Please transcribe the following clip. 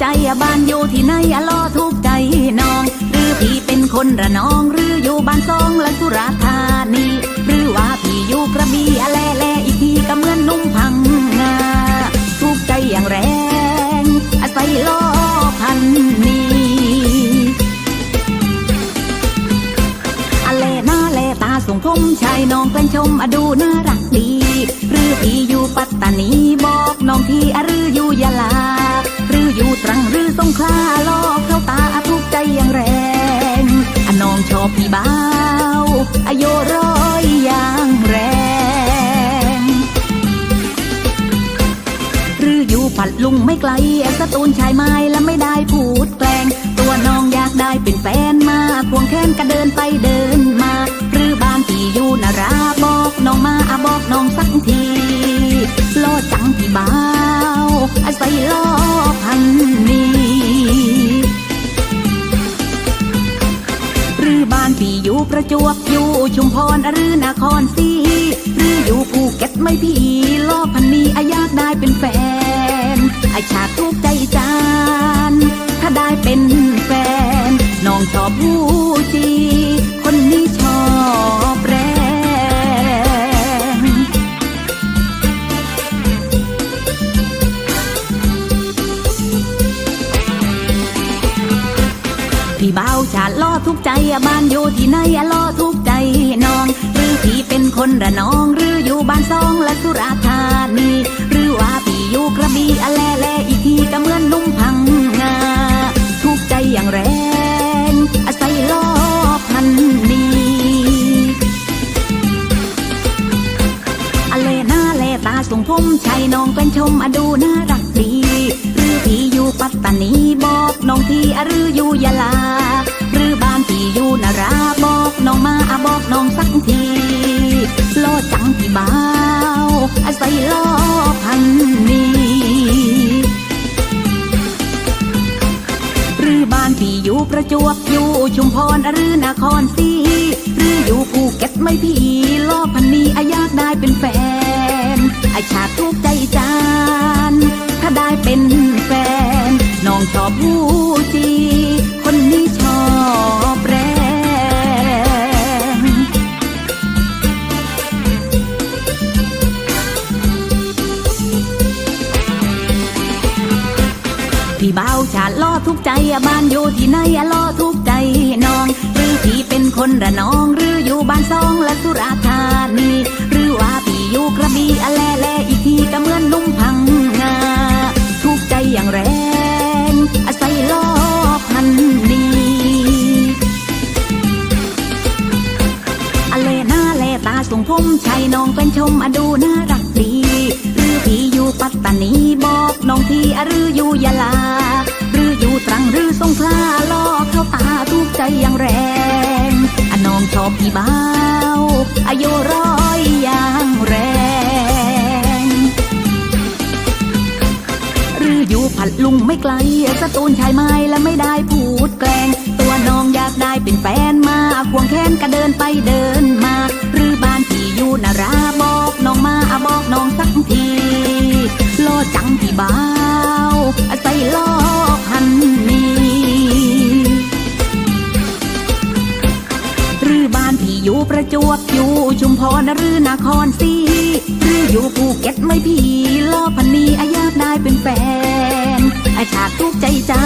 ใจอะบ้านอยู่ที่ไหนอะล้อทุกใจน้อง หรือพี่เป็นคนระนอง หรืออยู่บ้านซองและสุราธานี หรือว่าพี่อยู่กระบี่อะแลแลอีกทีก็เหมือนนุ่มพังงาทุกใจอย่างแรงอาศัยล้อพันนี้อะเลหน้าเลตาส่งผมชายน้องเป็นชมอดูน่ารักดี หรือพี่อยู่ปัตตานีบอกน้องที่อะหรื งหรืองขลาลอกเข้าตาอะทุกใจอย่างแรงอน้องชอบพี่บ้าวอโยร้อยอย่างแรง หรืออยู่ปัดลุงไม่ไกลสตูนชายไม้และไม่ได้พูดแกล้งตัวน้องอยากได้เป็นแฟนมาควงแขนก็เดินไปเดินมา หรือบ้านที่อยู่นาราบอกน้องมาอะบอกน้องสักทีโลอจังที่บ้าวอาศัยล้อ จวบอยู่ชุมพรหรือนครศรีหรืออยู่ภูเก็ตไม่พี่ลอพันนี้อายากได้เป็นแฟนไอชาติทุกใจจาน ถ้าได้เป็นแฟน น้องชอบผู้าชาติล่อทุกใจบ้านอยู่ที่ไหนล่อทุกใจน้อง หรือพี่เป็นคนระนอง หรืออยู่บ้านซองและสุราธานีหรือว่าพี่อยู่กระบี่อะแลแลอีกทีก็เหมือนนุ่มพังงาทุกใจอย่างแรงอาศัยล่อพันนีอะเลหน้าเลตาส่งผมชายน้องเป็นชมอดูน่ารักดี หรือพี่อยู่ปัตตานีบอกน้องที่อะหรืออยู่ยะลาาวอาศัยล้อพันนีหรือบ้านพี่อยู่ประจวบอยู่ชุมพรหรือนครศรีหรืออยู่ภูเก็ตไม่พี่ลอพันนีอะอยากได้เป็นแฟนไอชาติทุกใจจาน ถ้าได้เป็นแฟน น้องชอบผู้จี ทุกใจบ้านอยู่ที่ไหนอะล่อทุกใจน้อง หรือพี่เป็นคนระนอง หรืออยู่บ้านซองและสุราธานีหรือว่าพี่อยู่กระบี่อะแลแลอีกทีก็เหมือนนุ่มพังงาทุกใจอย่างแรงอาศัยล้อพันนี้อะเลหน้าเลตาส่งผมชายน้องเป็นชมอดูน่ารักดี หรือพี่อยู่ปัตตานีบอกน้องที่อะหรืออยู่ยะลา อายุร้อยอย่างแรง หรืออยู่ผัดลุงไม่ไกลสตูนชายไม้และไม่ได้พูดแกล้งตัวน้องอยากได้เป็นแฟนมาควงแขนก็เดินไปเดินมา หรือบ้านที่อยู่นาราบอกน้องมาอบอก อยู่ประจวบอยู่ชุมพรหรือนครศรีหรืออยู่ภูเก็ตไม่พี่ลอพันนีอะอยากได้เป็นแฟนอาชาติทุกใจจ้า